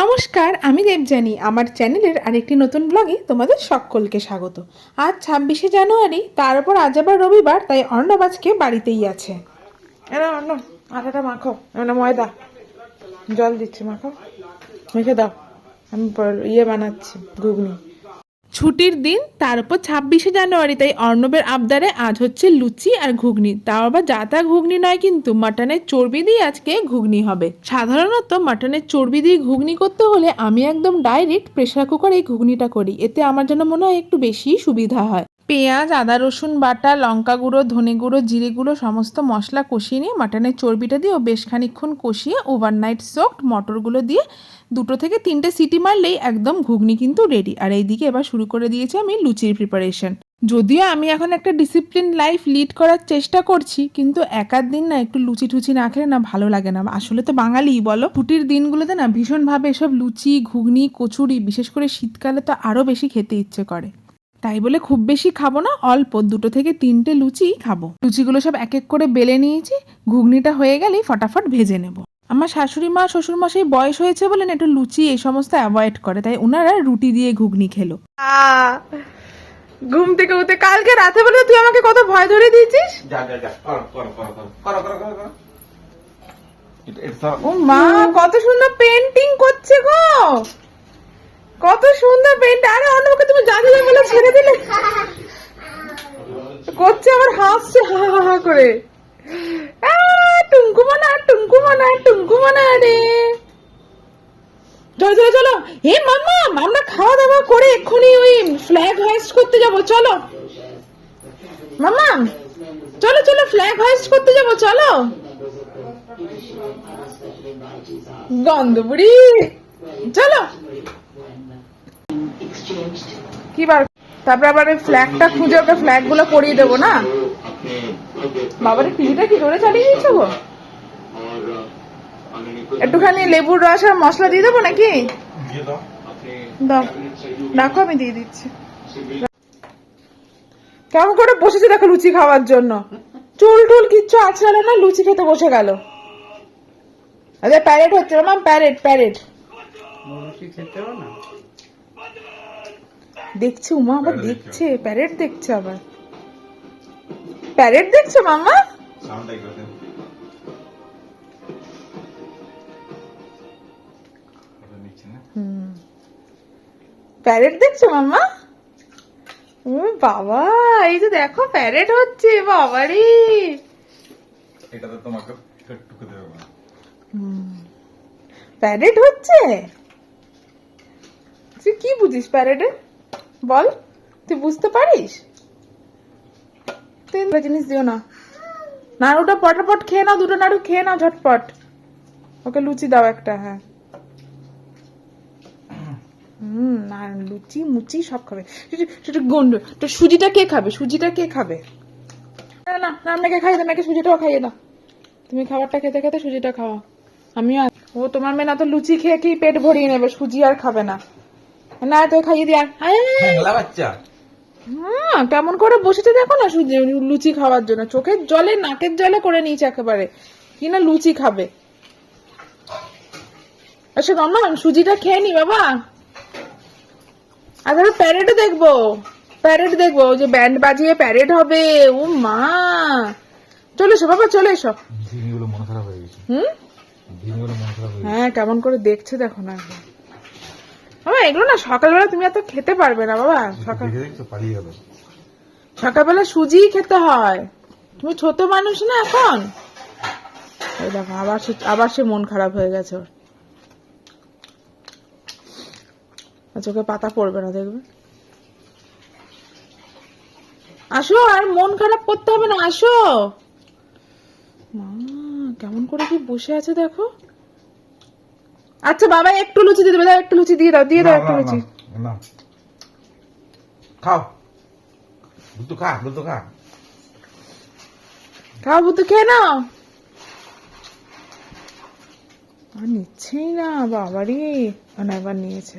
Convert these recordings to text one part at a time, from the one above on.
নমস্কার, আমি দেবজানি আমার চ্যানেলের আরেকটি নতুন ব্লগে তোমাদের সকলকে স্বাগত। আজ ছাব্বিশে জানুয়ারি, তার উপর আজ আবার রবিবার, তাই অর্ণব আজকে বাড়িতেই আছে। অর্ণব, আটাটা মাখো না ময়দা। জল দিচ্ছি মাখো মেখে দাও। আমি ইয়ে বানাচ্ছি, ঘুগনি। ছুটির দিন, তার উপর ছাব্বিশে জানুয়ারি, তাই অর্ণবের আবদারে আজ হচ্ছে লুচি আর ঘুগনি। তাও আবার যা তা ঘুগনি নয় কিন্তু মাটনের চর্বি দিয়ে আজকে ঘুগনি হবে। সাধারণত মাটনের চর্বি দিয়ে ঘুগনি করতে হলে আমি একদম ডাইরেক্ট প্রেশার কুকারে এই ঘুগনিটা করি। এতে আমার জন্য মনে হয় একটু বেশি সুবিধা হয়। পেঁয়াজ, আদা, রসুন, বাটা, লঙ্কা গুঁড়ো, ধনে গুঁড়ো, জিরে গুঁড়ো, সমস্ত মশলা কষিয়ে নিয়ে মাটনের চর্বিটা দিয়ে ও বেশ খানিকক্ষণ কষিয়ে ওভারনাইট সোকড মটরগুলো দিয়ে দুটো থেকে তিনটে সিটি মারলেই একদম ঘুগনি কিন্তু রেডি আর এইদিকে এবার শুরু করে দিয়েছি আমি লুচির প্রিপারেশন যদিও আমি এখন একটা ডিসিপ্লিন লাইফ লিড করার চেষ্টা করছি, কিন্তু একার দিন না একটু লুচি টুচি না খেলে না ভালো লাগে না। আসলে তো বাঙালিই বলো। ছুটির দিনগুলোতে না ভীষণভাবে এসব লুচি, ঘুগনি, কচুরি, বিশেষ করে শীতকালে তো আরও বেশি খেতে ইচ্ছে করে। তাই বলে খুব বেশি খাব না অল্প দুটো থেকে তিনটে লুচি খাব। লুচিগুলো সব এক এক করে বেলে নিয়েছি ঘুগনিটা হয়ে গেলেই ফটাফট ভেজে নেব। আমার শাশুড়ি মা শ্বশুরমশাই বয়স হয়েছে বলেন একটু লুচি এই সমস্ত অ্যাভয়েড করে তাই ওনারা রুটি দিয়ে ঘুগনি খেলো। ঘুম থেকে উঠে কালকে রাতে বলে তুই আমাকে কত ভয় ধরে দিয়েছিস? ও মা কত সুন্দর পেন্টিং করছে গো! কত সুন্দর পেন্ট আরে অন্যকে তুমি জানি না বলে, ছেড়ে দিলে। করছে আবার হাসছে হা হা হা, করে। টুঙ্কু মানা টুঙ্কু মানা টুঙ্কু মানা রে। চলো চলো চলো। হে মাম্মা, আমরা খাওয়া দাওয়া করে এক্ষুনি ওই ফ্ল্যাগ হাইস্ট করতে যাব, চলো। মাম্মা, চলো চলো ফ্ল্যাগ হাইস্ট করতে যাব, চলো। গন্ধবুড়ি চলো। কি বার তারপর আবার ওই ফ্ল্যাগটা খুঁজে ওকে ফ্ল্যাগগুলো পরিয়ে দেবো না? বাবারে টিভিটা কি জোরে চালিয়ে দিয়েছ গো? একটুখানি লেবুর রস আর মশলা দিয়ে দেবো নাকি? দিয়ে দাও। দাও। রাখো আমি দিয়ে দিচ্ছি। কেমন করে বসেছে দেখো লুচি খাওয়ার জন্য। চুল টুল কিচ্ছু আছড়ালো না লুচি খেতে বসে গেল। আরে প্যারেড হচ্ছে মাম প্যারেড প্যারেড। দেখছে উমা আবার দেখছে। প্যারেড দেখছে আবার। প্যারেড দেখছ মামা প্যারেড দেখছ মাম্মা? ও বাবা এই যে দেখো প্যারেড হচ্ছে বাবারে। এটা তো তোমাকে টুকু দেবে না প্যারেড হচ্ছে? তুই কি বুঝিস প্যারেডে বল, তুই বুঝতে পারিস? তুই জিনিস দিও না। নাড়ুটা পটাপট খেয়ে নাও, দুটো নাড়ু খেয়ে নাও ঝটপট। ওকে লুচি দাও একটা হ্যাঁ। হুম লুচি, মুচি সব খাবে। সেটা- গন্ড সুজিটা কে খাবে? সুজিটা কে খাবে? না না না আপনাকে খাইয়ে দাও সুজিটাও খাইয়ে দাও। তুমি খাবারটা খেতে খেতে সুজিটা খাওয়া আমিও ও তোমার মেয়ে না তো লুচি খেয়ে কি পেট ভরিয়ে নেবে? সুজি আর খাবে না। না তো খাইয়ে দিয়ে। বাচ্চা হ্যাঁ কেমন করে বসেছে দেখো না সুজি লুচি খাওয়ার জন্য। চোখের জলে নাকের জলে করে নিয়েছে একেবারে। কি না লুচি খাবে। আচ্ছা মামা সুজিটা খেয়ে নি বাবা। আর তাহলে প্যারেডও দেখব। প্যারেড দেখব ওই যে ব্যান্ড বাজিয়ে প্যারেড হবে। ও মা! চলে এসো বাবা চলে এসো। দিনগুলো মন খারাপ হয়ে গেছে। হুম? দিনগুলো মন খারাপ হয়ে হ্যাঁ কেমন করে দেখছে দেখো না। বাবা এগুলো না সকালবেলা তুমি এত খেতে পারবে না বাবা। সকাল সকালবেলা সুজি খেতে হয়। তুমি ছোট মানুষ না এখন? এই দেখো আবার সে আবার সে মন খারাপ হয়ে গেছে ওর। চোখে পাতা পড়বে না দেখবে? আসো আর মন খারাপ করতে হবে না আসো। মা কেমন করে কি বসে আছে দেখো। আচ্ছা বাবা একটু লুচি দিয়ে দেবে দাও একটু লুচি দিয়ে দাও দিয়ে দাও একটু লুচি। না খাও। খা খা। খাও বুদ্ধু খেয়ে নাও। আর নিচ্ছেই না বাবারি। না এবার নিয়েছে।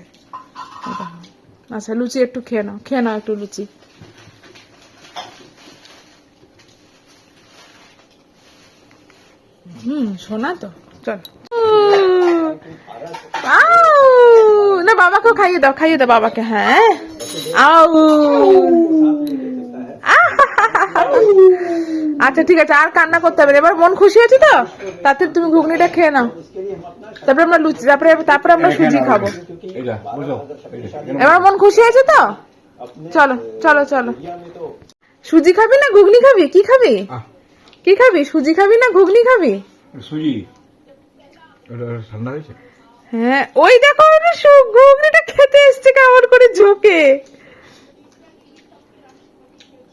আচ্ছা লুচি একটু খেয়ে নাও খেয়ে নাও একটু লুচি। হুম শোনা তো চল আউ! বাবাকেও খাইয়ে দাও খাইয়ে দাও বাবাকে হ্যাঁ? আউ। আচ্ছা ঠিক আছে আর কান্না করতে হবে। এবার মন খুশি হয়েছে তো? তাতে তুমি ঘুগনিটা খেয়ে নাও। তারপরে আমরা লুচি তারপরে তারপরে আমরা সুজি খাব। এবার মন খুশি হয়েছে তো? চলো চলো চলো। সুজি খাবি না ঘুগনি খাবি? কি খাবি? কি খাবি? সুজি খাবি না ঘুগনি খাবি? সুজি। ঠান্ডা হয়েছে? হ্যাঁ ওই দেখো ঘুগনিটা খেতে এসছে কেমন করে ঝোঁকে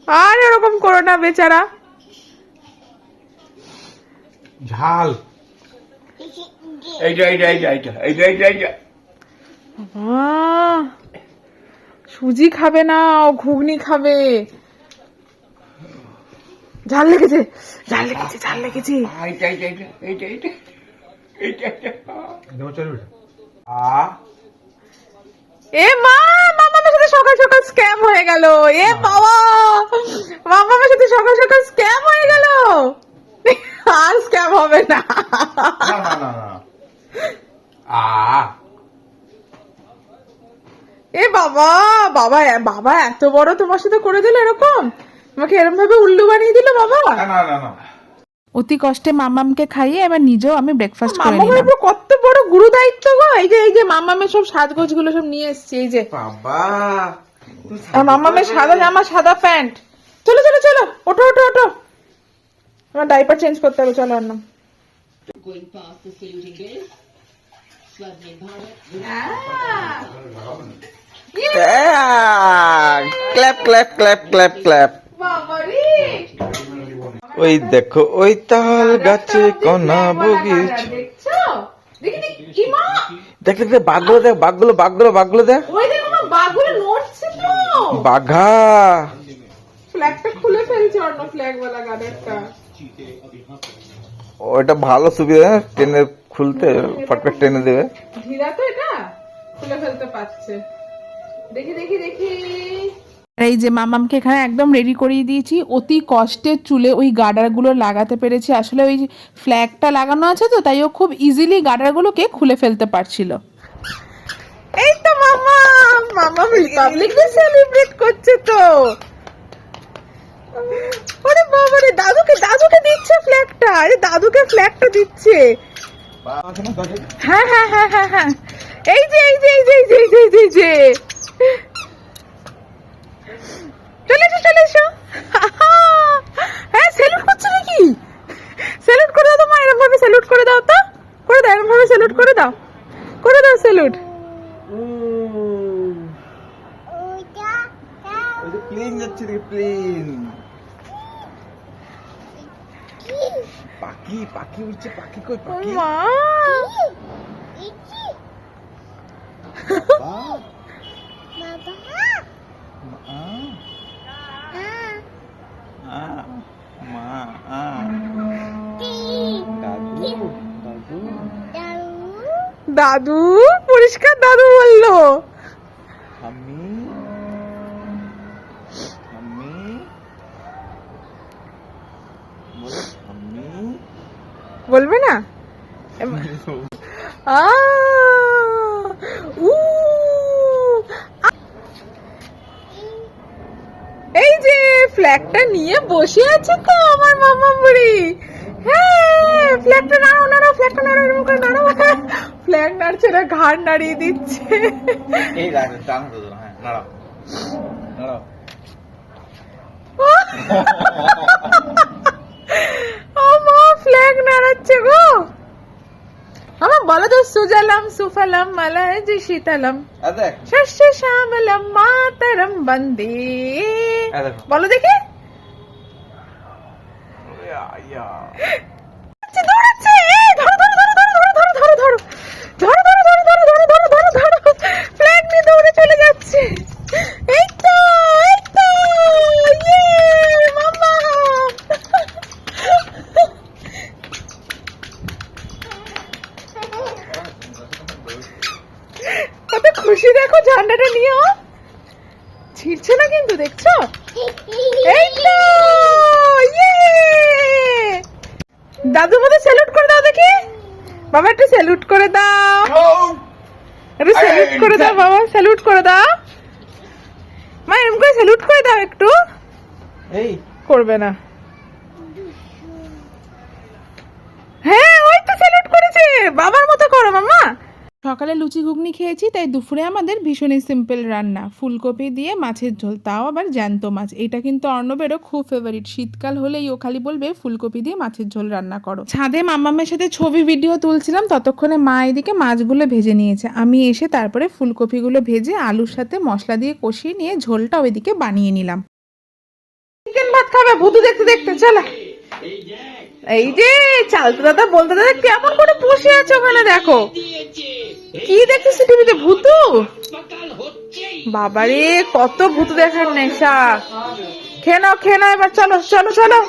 আর এরকম করো না বেচারা ঝাল এইটা এইটা এইটা এইটা এইটা এইটা এইটা আহ, সুজি খাবে না ও ঘুগনি খাবে ঝাল লেগেছে ঝাল লেগেছে ঝাল লেগেছে এইটা এইটা এইটা এইটা এ মা মামামের সাথে সকাল সকাল স্ক্যাম হয়ে গেল। এ বাবা মামামের সাথে সকাল সকাল স্ক্যাম হয়ে গেল। আর স্ক্যাম হবে না। এ বাবা বাবা বাবা এত বড় তোমার সাথে করে দিল এরকম? তোমাকে এরকম ভাবে উল্লু বানিয়ে দিল বাবা? না না না। অতি কষ্টে মামামকে খাইয়ে এবার নিজেও আমি ব্রেকফাস্ট করে নিলাম। কত বড় গুরু দায়িত্ব গো। এই যে এই যে মামামের সব সাজগোজগুলো সব নিয়ে এসেছি এই যে। বাবা আর মামামের সাদা জামা সাদা প্যান্ট। চলো চলো চলো ওঠো ওঠো ওঠো। আমার ডাইপার চেঞ্জ করতে হবে চলো অন্য Bharat, clap clap clap clap clap. ওই দেখো ওই তাল গাছে কনা বগিচ। দেখছ? দেখি দেখি বাঘগুলো দেখ বাঘগুলো বাঘগুলো বাঘগুলো দেখ। ওই দেখো মা বাঘগুলো নড়ছে তো। বাঘা। ফ্ল্যাগটা খুলে ফেলছে অন্য ফ্ল্যাগ वाला গাড়িটা ওটা ভালো সুবিধা টেনে খুলতে ফটফট টেনে দেবে। ধীরা তো এটা? খুলে ফেলতে পারছে। দেখি দেখি দেখি। এই যে মামামকে এখানে একদম রেডি করিয়ে দিয়েছি। অতি কষ্টের চুলে ওই গার্ডারগুলো লাগাতে পেরেছি। আসলে ওই ফ্ল্যাগটা লাগানো আছে তো তাই ও খুব ইজিলি গার্ডারগুলোকে খুলে ফেলতে পারছিল। এই তো মামা মামা রিপাবলিক ডে সেলিব্রেট করছে তো। ওরে বাবা রে দাদুকে দাদুকে দিচ্ছে ফ্ল্যাগটা আরে দাদুকে ফ্ল্যাগটা দিচ্ছে। হ্যাঁ হ্যাঁ হ্যাঁ হ্যাঁ হ্যাঁ। এই যে এই যে এই যে এই যে এই যে, এই যে। চলে এসো চলে এসো। হ্যাঁ স্যালুট করছ নাকি? স্যালুট করে দাও তো মা এরকম ভাবে স্যালুট করে দাও তো। করে দাও এরকম ভাবে স্যালুট করে দাও। করে দাও স্যালুট প্লেন যাচ্ছে দেখি প্লেন পাখি পাখি উঠছে পাখি কই পাখি? দাদু পরিষ্কার দাদু বলল। আমি আমি বলবে না। এই যে ফ্ল্যাগটা নিয়ে বসে আছে তো আমার মামা বুড়ি হ্যাঁ ফ্ল্যাগটা নাড়াও নাড়াও ফ্ল্যাগটা নাড়াও এরকম করে নাড়াও। ফ্ল্যাগ নাড়ছে না ঘাড় নাড়িয়ে দিচ্ছে। এই টান হ্যাঁ নাড়াও। নাড়াও। ও মা ফ্ল্যাগ নাড়াচ্ছে গো। আমার বলো তো সুজলাম সুফলম মালায় যে শীতলম। শস্য শ্যামলম মাতরম বন্দে। দেখো। বলো দেখি। কত খুশি দেখো ঝান্ডাটা নিয়ে ও। ছিড়ছে না কিন্তু দেখছ? এই তো! দাদু মধ্যে স্যালুট করে দাও দেখি। বাবা একটু স্যালুট করে দাও। একটু স্যালুট করে দাও বাবা স্যালুট করে দাও। মা এরকম করে স্যালুট করে দাও একটু। এই। করবে না। হ্যাঁ ওই তো স্যালুট করেছে। বাবার মতো করো মামা সকালে লুচি ঘুগনি খেয়েছি তাই দুপুরে আমাদের ভীষণই সিম্পল রান্না। ফুলকপি দিয়ে মাছের ঝোল তাও আবার জ্যান্ত মাছ। এটা কিন্তু অর্ণবেরও খুব ফেভারিট শীতকাল হলেই ও খালি বলবে ফুলকপি দিয়ে মাছের ঝোল রান্না করো। ছাদে মামামের সাথে ছবি ভিডিও তুলছিলাম ততক্ষণে মা এদিকে মাছগুলো ভেজে নিয়েছে। আমি এসে তারপরে ফুলকপিগুলো ভেজে আলুর সাথে মশলা দিয়ে কষিয়ে নিয়ে ঝোলটা ওইদিকে বানিয়ে নিলাম। চিকেন ভাত খাবে ভুতু দেখতে দেখতে চলো। এই যে, চালতো দাদা, বলতে দাদা, কেমন করে বসে আছে ওখানে দেখো? কি দেখছিস টিভিতে, ভূতু? বাবারে, কত ভূতু দেখার নেশা। খেয়ে নাও, খেয়ে এবার চলো চলো চলো।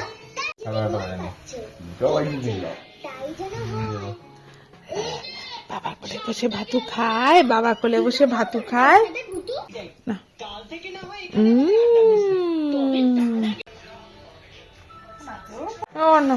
বাবা কোলে বসে ভাতু খায়, বাবা কোলে বসে ভাতু খায়। না। ও, না।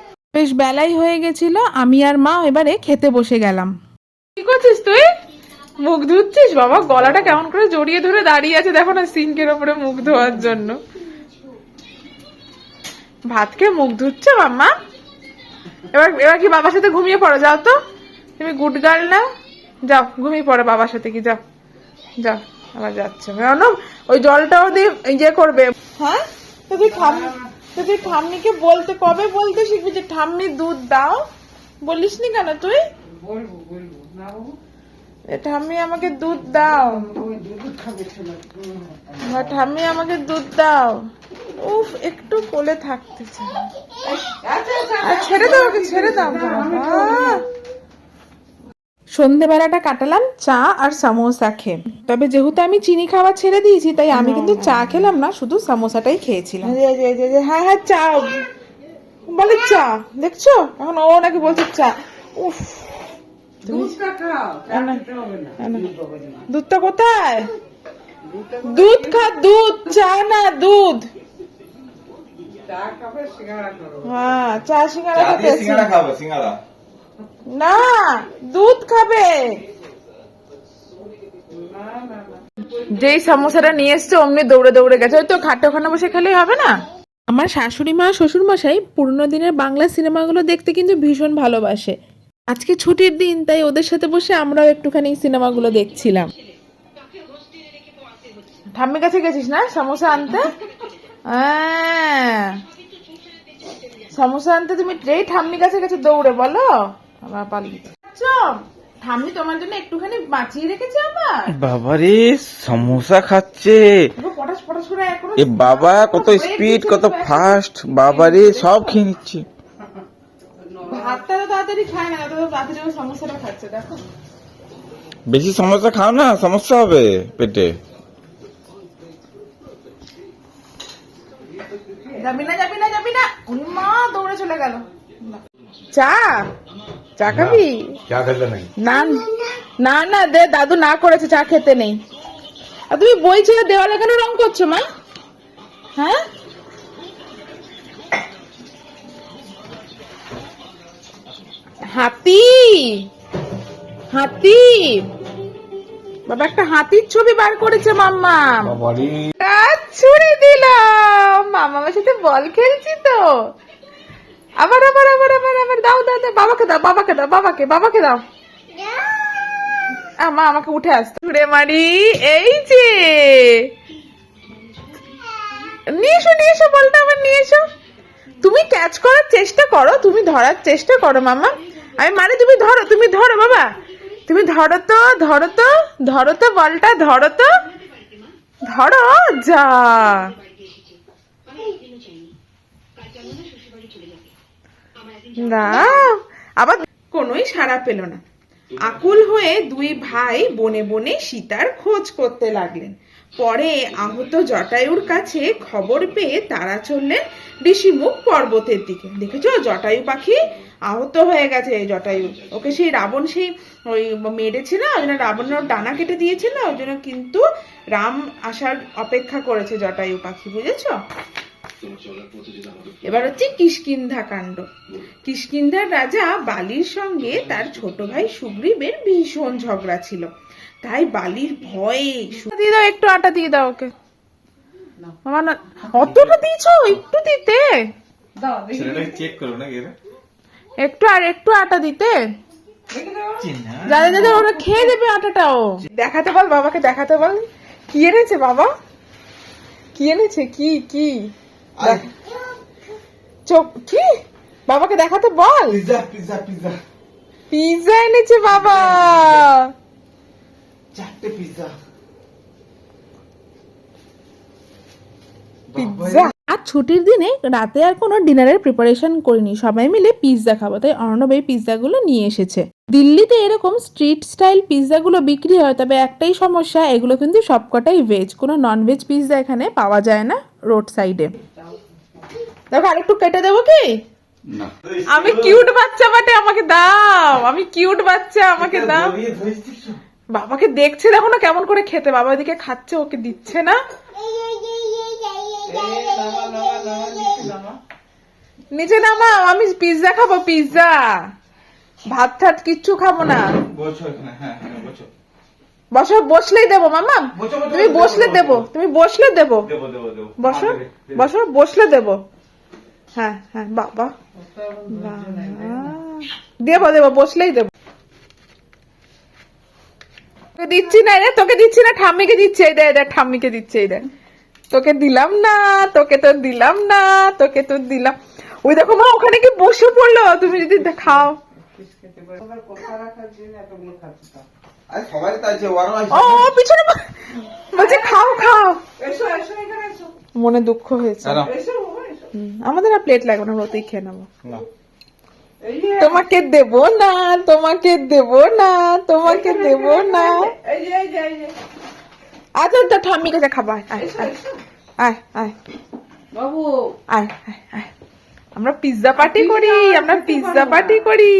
বেশ বেলাই হয়ে গেছিল আমি আর মা এবারে খেতে বসে গেলাম। কি করছিস তুই? মুখ ধুচ্ছিস? বাবা গলাটা কেমন করে জড়িয়ে ধরে দাঁড়িয়ে আছে দেখো না সিঙ্কের ওপরে মুখ ধোয়ার জন্য। ভাত খেয়ে মুখ ধুচ্ছে মাম্মা? এবার এবার কি বাবার সাথে ঘুমিয়ে পড়ো? যাও তো। তুমি গুড গার্ল না? যাও ঘুমিয়ে পড়ো বাবার সাথে কি? যাও যাও আবার যাচ্ছে। কেন ওই জলটাও দিয়ে ইয়ে করবে। হ্যাঁ? তুই ঠাম তো তুই ঠাম্মিকে বলতে কবে বলতে শিখবি যে ঠাম্মি দুধ দাও বলিস নি কেন তুই ঠাম্মি আমাকে দুধ দাও বা ঠাম্মি আমাকে দুধ দাও। উফ একটু কোলে থাকতেছে চাই। ছেড়ে দাও ওকে ছেড়ে দাও। বাবা। সন্ধেবেলাটা কাটালাম চা আর সামোসা খেয়ে। তবে যেহেতু আমি চিনি খাওয়া ছেড়ে দিয়েছি তাই আমি কিন্তু চা খেলাম না শুধু সামোসাটাই খেয়েছিলাম। হ্যাঁ হ্যাঁ চা। বলে চা দেখছ? এখন ও নাকি বলছে চা। উফ। দুধটা কোথায়? দুধ খা দুধ চা না দুধ। হ্যাঁ চা সিঙ্গারা খেতে সিঙ্গারা খাব সিঙ্গারা। না দুধ খাবে। যেই সমোসাটা নিয়ে এসছে অমনি দৌড়ে দৌড়ে গেছে। ওই তো খাটে ওখানে বসে খেলেই হবে না? আমার শাশুড়ি মা শ্বশুর মশাই পুরনো দিনের বাংলা সিনেমাগুলো দেখতে কিন্তু ভীষণ ভালোবাসে। আজকে ছুটির দিন তাই ওদের সাথে বসে আমরাও একটুখানি সিনেমাগুলো দেখছিলাম। ঠাম্মি কাছে গেছিস না সমোসা আনতে? হ্যাঁ। সমোসা আনতে তুমি যেই ঠাম্মি কাছে গেছো দৌড়ে বলো। আবার পালিয়ে ঠাম্মি তোমার জন্য একটুখানি বাঁচিয়ে রেখেছে আবার? বাবারে সমোসা খাচ্ছে। পটাশ পটাশ করে এ বাবা কত স্পিড কত ফাস্ট বাবারে সব খেয়ে নিচ্ছে। ভাতটা তো তাড়াতাড়ি খায় না তো সমস্যাটা খাচ্ছে দেখো। বেশি সমস্যা খাও না সমস্যা হবে পেটে। যাবি না যাবি না যাবি না। উনি মা দৌড়ে চলে গেল। চা? চা খাবি? চা খেতে নাই। না না না দে দাদু না করেছে চা খেতে নেই। আর তুমি বই ছেড়ে দেওয়ালে কেন রং করছ মা? হ্যাঁ? হাতি! হাতি! বাবা একটা হাতির ছবি বার করেছে মাম্মা। ছুড়ে দিলাম। মামার সাথে বল খেলছি তো। আবার আবার আবার আবার আবার, দাও দাও দাও, বাবাকে দাও বাবাকে দাও, বাবাকে বাবাকে দাও। মা আমাকে উঠে আসতে। ছুড়ে মারি, এই যে। নিয়ে এসো নিয়ে এসো বলটা আবার নিয়ে এসো তুমি ক্যাচ করার চেষ্টা করো, তুমি ধরার চেষ্টা করো, মামা। আমি মানে তুমি ধরো তুমি ধরো, বাবা। তুমি ধরো তো ধরো তো ধরো তো বলটা, ধরো তো। ধরো, যা। না। আবার কোনোই সাড়া পেল না। আকুল হয়ে দুই ভাই বনে বনে সীতার খোঁজ করতে লাগলেন। পরে আহত জটায়ুর কাছে খবর পেয়ে তারা চললেন ঋষিমুখ পর্বতের দিকে। দেখেছ? জটায়ু পাখি আহত হয়ে গেছে জটায়ু। ওকে সেই রাবণ সেই ওই মেরেছিল, ওই জন্য রাবণের ডানা কেটে দিয়েছিল, ওই জন্য কিন্তু রাম আসার অপেক্ষা করেছে জটায়ু পাখি, বুঝেছ? এবার হচ্ছে কিষ্কিন্ধা কাণ্ড। কিষ্কিন্ধার রাজা বালির সঙ্গে তার ছোট ভাই সুগ্রীবের ভীষণ ঝগড়া ছিল। তাই বালির ভয়ে দিয়ে দাও একটু আটা দিয়ে দাও ওকে। না। অতটা দিয়েছ? একটু দিতে। চেক করো নাকি একটু আর একটু আটা দিতে। দাদা দাদা ওরা খেয়ে দেবে আটাটাও দেখাতে বল বাবাকে দেখাতে বল। কি এনেছে বাবা? কি এনেছে? কি কি? চোখ কি? বাবাকে দেখাতে বল। Pizza pizza pizza. পিৎজা এনেছে বাবা। চারটে পিজা। পিৎজা আর ছুটির দিনে রাতে আর কোনো ডিনারের প্রিপারেশন করিনি। সবাই মিলে পিৎজা খাব। তাই অর্ণব এই পিৎজাগুলো নিয়ে এসেছে। দিল্লিতে এরকম স্ট্রিট স্টাইল পিৎজাগুলো বিক্রি হয় তবে একটাই সমস্যা এগুলো কিন্তু সবকটাই ভেজ কোনো নন ভেজ পিৎজা এখানে পাওয়া যায় না রোড সাইডে দেখো আরেকটু কেটে দেবো কি? আমি কিউট বাচ্চা বাটে আমাকে দাও। আমি কিউট বাচ্চা আমাকে দাও? বাবাকে দেখছে দেখো না কেমন করে খেতে। বাবা ওদিকে খাচ্ছে ওকে দিচ্ছে না। নিচে নামাও আমি পিৎজা খাব পিৎজা ভাত ঠাত কিচ্ছু খাব না। বসো এখানে হ্যাঁ হ্যাঁ বসো। বসো বসলেই দেবো মামা তুমি বসলে দেবো তুমি বসলে দেবো। দেবো দেবো দেবো। বসো। বসো বসলে দেবো। হ্যাঁ হ্যাঁ বাবা। বাবা। দেবো দেবো বসলেই দেবো। তোকে দিচ্ছি না রে তোকে দিচ্ছি না ঠাম্মিকে দিচ্ছে এই দেখ ঠাম্মিকে দিচ্ছে এই দেখ। তোকে দিলাম না তোকে তো দিলাম না তোকে তো দিলাম। ওই দেখো মা ওখানে কি বসে পড়ল? তুমি যদি খাও মনে দুঃখ হয়েছে। আমাদের আর প্লেট লাগবে না আমরা ওতেই খেয়ে নেব তোমাকে দেব না তোমাকে দেব না তোমাকে দেব না। আচ্ছা তো ঠাম্মি কাছে খাবা? আয়, আয় আয়। বাবু। আয় আয় আয়। আমরা পিৎজা পার্টি করি আমরা পিৎজা পার্টি করি।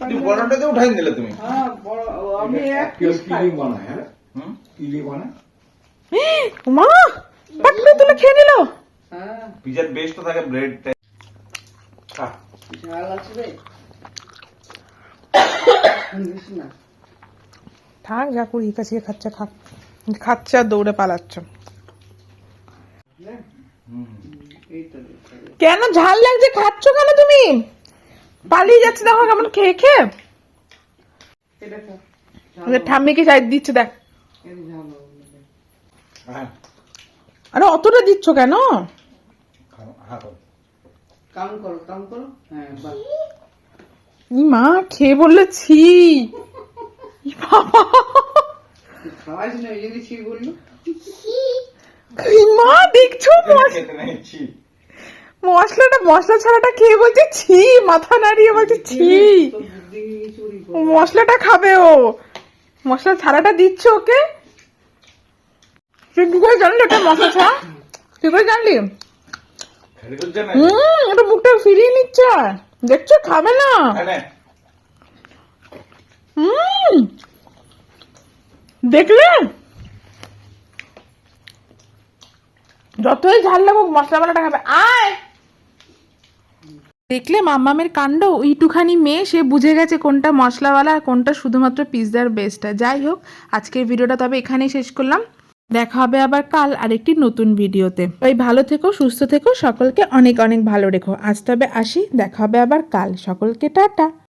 তুমি বড়টাতে উঠাই দিলে তুমি? হ্যাঁ। হ্যাঁ? মা পাট করে তুলে খেয়ে নিল। হ্যাঁ পিজার বেস্ট তো থাকে ব্রেড ঝাল আছে রে। থাক যা করি কাছে খাচ্ছে খা খাচ্ছে আর দৌড়ে পালাচ্ছ। কেন ঝাল লাগছে? খাচ্ছ কেন তুমি? পালিয়ে যাচ্ছে দেখো কেমন খেয়ে খেয়ে। ঝাল ঠাম্মিকে চাই দিচ্ছে দেখ। হ্যাঁ। আরে অতটা দিচ্ছ কেন? হ্যাঁ করো করো। হ্যাঁ মা খেয়ে বলল ছি। ই বাবা। খাওয়াইস না ওই জন্য ছি বলল। মা দেখছ। মশলাটা মশলা ছাড়াটা খেয়ে বলছে ছি মাথা নাড়িয়ে বলছে ছি। মশলাটা খাবে ও। মশলা ছাড়াটা দিচ্ছ ওকে? তুই কি করে জানলি ওটা মশলা ছাড়া? তুই করে জানলি? হুম ওটা মুখটা ফিরিয়ে নিচ্ছে। দেখছ খাবে না। হুম। দেখলে? যতই ঝাল লাগুক মশলা বালাটা খাবে। আয়! দেখলে মাম্মামের কাণ্ড? ওইটুখানি মেয়ে সে বুঝে গেছে কোনটা মশলাওয়ালা আর কোনটা শুধুমাত্র পিৎজার বেস্টটা যাই হোক আজকের ভিডিওটা তবে এখানেই শেষ করলাম। দেখা হবে আবার কাল আরেকটি নতুন ভিডিওতে। ওই ভালো থেকো, সুস্থ থেকো, সকলকে অনেক অনেক ভালো রেখো। আজ তবে আসি, দেখা হবে আবার কাল। সকলকে টাটা।